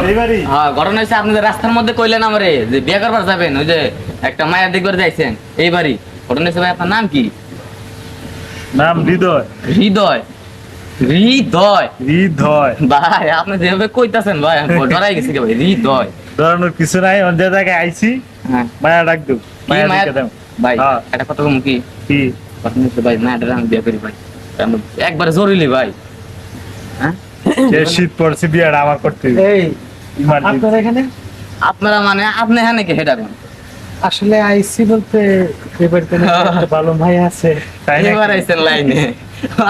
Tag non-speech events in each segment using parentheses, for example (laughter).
হ্যাঁ ঘটনা হচ্ছে আপনি রাস্তার মধ্যে কইলেন আমারে যে বিয়ে করবার যাবেন ওই যে একটা মায়ের দিক করে যাইছেন এইবারই ঘটনা হচ্ছে ভাই আপনার নাম কি? নাম হৃদয়। হৃদয়। হৃদয়? হৃদয়। ভাই আপনি যেভাবে কইতাছেন ভাই ডরাই গেছি ভাই হৃদয়। ধরানোর কিছু নাই অন্য জায়গায় আইছি হ্যাঁ। মায়া ডাক দেব মায়া মায়ের ভাই হ্যাঁ। কথা কম কি? কি? ঘটনা হচ্ছে ভাই মায়ের আমি বিয়ে করি ভাই। আমি একবারে জরুরি ভাই। হ্যাঁ? শীত পড়ছে বিয়াটা আমার করতে এই। আপনার এখানে? আপনারা মানে আপনি হ্যাঁ হেটা আসলে আইসি বলতে এবার ভালো ভাই আছে। তাই এবার আইছেন লাইনে।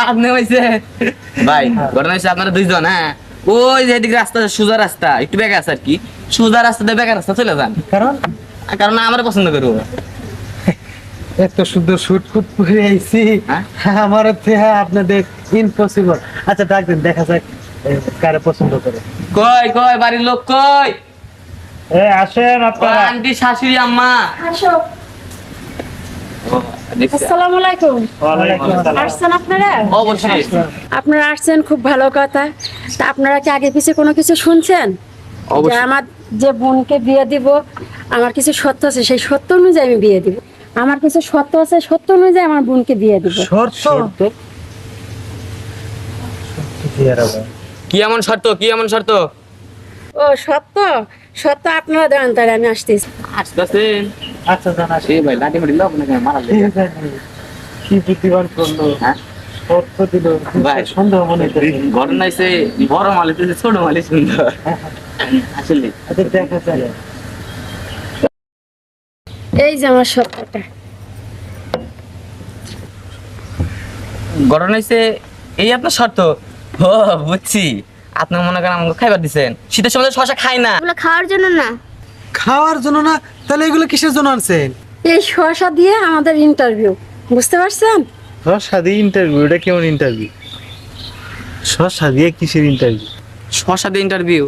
আপনি হইছে? ভাই ঘটনা হচ্ছে আপনারা দুইজন হ্যাঁ? ওই যে এদিকে রাস্তা সোজা রাস্তা একটু বেগে আছে আর কি। সোজা রাস্তা দিয়ে রাস্তা চলে যান। কারণ? কারণ আমার পছন্দ করব। এত সুন্দর শুট ফুট করে আইছি হ্যাঁ? আমার থেকে আপনাদের ইম্পসিবল আচ্ছা ডাক দেখা যাক কারে পছন্দ করে। কই কই বাড়ির লোক কই? এ আসেন আপনারা। আন্টি শাশুড়ি আম্মা? আসো। আসসালামু আলাইকুম। আসছেন আপনারা? অবশ্যই। আপনারা আসছেন খুব ভালো কথা। তা আপনারা কি আগে পিছে কোনো কিছু শুনছেন? যে আমার যে বোনকে বিয়ে দিব আমার কিছু সত্য আছে সেই সত্য অনুযায়ী আমি বিয়ে দিব। আমার কিছু সত্য আছে সত্য অনুযায়ী আমার বোনকে বিয়ে দিব। শর্ত শর্ত? কি এমন শর্ত কি এমন শর্ত? ও সত্য সত্য আপনারা দেন তাহলে আমি আসতেছি। আসতেছেন আচ্ছা জানা সে ভাই লাঠি মারি লোক নাকি মারা। কি বুদ্ধিমান করল হ্যাঁ? দিল ভাই। সন্দেহ মনে ঘটনা বড় মালিক ছোট মালিক সুন্দর। আসলে। আচ্ছা দেখা যায় এই যে আমার সত্যটা ঘটনা হচ্ছে এই আপনার শর্ত? ও বুঝছি। আপনি মনে করেন আমাকে খাইবার দিছেন। শীতের সময় শশা খাই না। এগুলো খাওয়ার জন্য না। খাওয়ার জন্য না? তাহলে এগুলো কিসের জন্য আনছেন? এই শসা দিয়ে আমাদের ইন্টারভিউ বুঝতে পারছেন? শশা দিয়ে ইন্টারভিউ এটা কেমন ইন্টারভিউ শশা দিয়ে কিসের ইন্টারভিউ শশা দিয়ে ইন্টারভিউ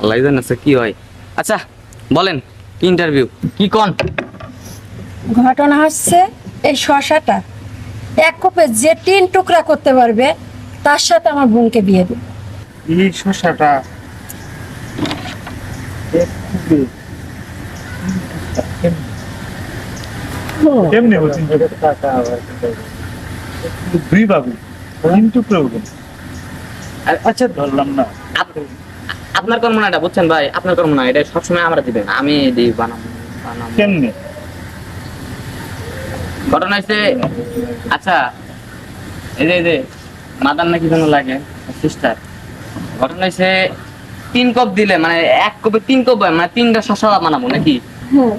আল্লাহ জানে আছে কি হয়। আচ্ছা বলেন কি ইন্টারভিউ কি কোন? ঘটনা হচ্ছে এই শশাটা। এক কোপে যে তিন টুকরা করতে পারবে তার সাথে আমার বোনকে বিয়ে দেবে এই শশাটা কেমনে? দুই বাবু কিন্তু প্রয়োজন আচ্ছা ধরলাম না। আপনার কর্ম না এটা বুঝছেন ভাই? আপনার কর্ম না এটা সবসময় আমরা দিবেন। আমি দিই বানাবো বানাবো। কেমনে? ঘটনা হচ্ছে আচ্ছা এই যে এই যে মাদার নাকি যেন লাগে সিস্টার ঘটনা হচ্ছে তিন কপ দিলে মানে এক কপে তিন কপ হয়, মানে তিনটা শশা বানাবো নাকি? হ্যাঁ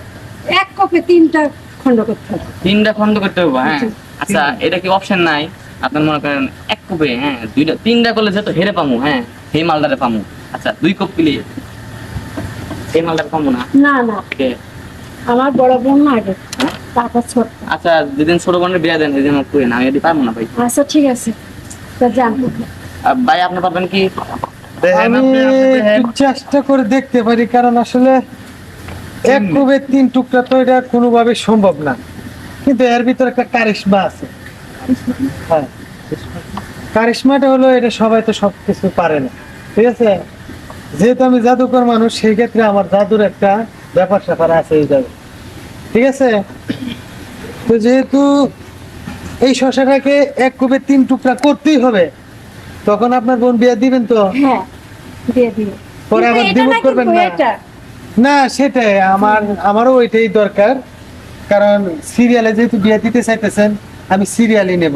এক কপে তিনটা খণ্ড করতে হবে। তিনটা খন্ড করতে হবে হ্যাঁ। আচ্ছা এটা কি অপশন নাই? আপনার মনে করেন এক কপে হ্যাঁ দুইটা তিনটা করলে যেহেতু হেরে পামু হ্যাঁ সেই মালদারে পামু। আচ্ছা দুই কপ পিলে এই মালদারে পামু না? না না। আমার বড় বোন না আগে তারপর ছোট। আচ্ছা যেদিন ছোট বোনের বিয়ে দেন সেদিন আমার করেন আমি পারব না ভাই। আচ্ছা ঠিক আছে। যান। ভাই আপনি পারবেন কি? আমি। একটু চেষ্টা করে দেখতে পারি কারণ আসলে এক? কোবে তিন টুকরা তো এটা কোনোভাবে সম্ভব না। কিন্তু এর ভিতরে একটা কারিশমা আছে। হ্যাঁ। কারিশমাটা হলো এটা সবাই তো সব কিছু পারে না। ঠিক আছে? যেহেতু আমি জাদুকর মানুষ সেই ক্ষেত্রে আমার জাদুর একটা ব্যাপার স্যাপার আছে এই ঠিক আছে? তো যেহেতু এই শশাটাকে এক কোবে তিন টুকরা করতেই হবে। তখন আপনার বোন বিয়ে দিবেন তো? হ্যাঁ দিয়ে দিও পরে আবার দ্বিমত করবেন না। না সেটাই আমার আমারও ওইটাই দরকার। কারণ সিরিয়ালে যেহেতু বিয়ে দিতে চাইতেছেন আমি সিরিয়ালই নেব।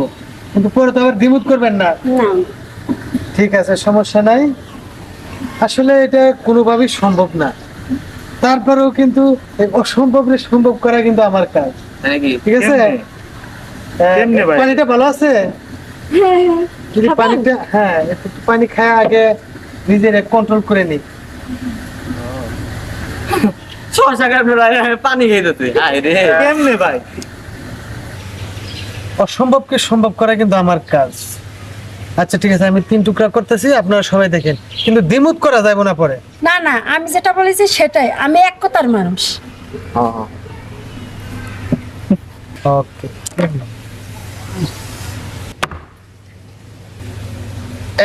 কিন্তু পরে তো আবার দ্বিমত করবেন না। না। ঠিক আছে সমস্যা নাই। আসলে এটা কোনোভাবেই সম্ভব না। তারপরেও কিন্তু এই অসম্ভবরে সম্ভব করা কিন্তু আমার কাজ। ঠিক আছে? কেমনে? ভাই? পানিটা ভালো আছে? হ্যাঁ হ্যাঁ। যদি পানিটা হ্যাঁ একটু পানি খায় আগে নিজের কন্ট্রোল করে নি শশা পানি কেমনে ভাই? অসম্ভবকে সম্ভব করা কিন্তু আমার কাজ। আচ্ছা ঠিক আছে আমি তিন টুকরা করতেছি আপনারা সবাই দেখেন। কিন্তু দ্বিমত করা যাবে না পরে। না না আমি যেটা বলেছি সেটাই। আমি এক কথার মানুষ। (laughs) ওকে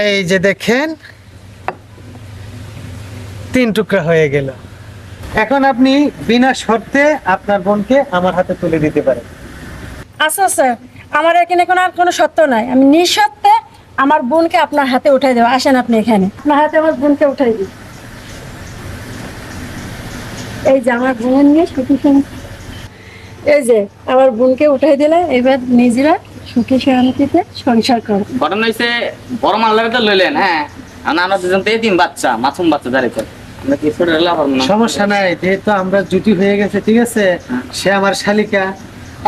এই যে দেখেন তিন টুকরা হয়ে গেল। এখন আপনি বিনা শর্তে আপনার বোনকে আমার হাতে তুলে দিতে পারেন। আচ্ছা স্যার আমার এখানে কোনো আর কোনো সত্য নাই। আমি নিঃসত্ত্বে আমার বোনকে আপনার হাতে উঠাই দেবো। আসেন আপনি এখানে। আপনার হাতে আমার বোনকে উঠাই দিই। এই যে আমার বোনের নিয়ে সুখী। এই যে আমার বোনকে উঠাই দিলে এবার নিজেরা সুখী শান্তিতে সংসার করো। ঘটনা হয়েছে বড় মাল্লারে তো লইলেন হ্যাঁ? আমরা দুজন তো বাচ্চা মাসুম দাঁড়িয়ে সমস্যা নাই যেহেতু আমরা জুটি হয়ে গেছে ঠিক আছে? সে আমার শালিকা।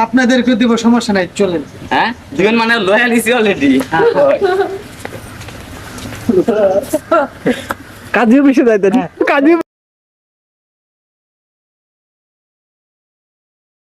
আপনাদেরকে দিব সমস্যা নাই চলেন। হ্যাঁ? দুজন মানে লয়াল ইসি অলরেডি কাজী অফিসে যাইতেন। কাজী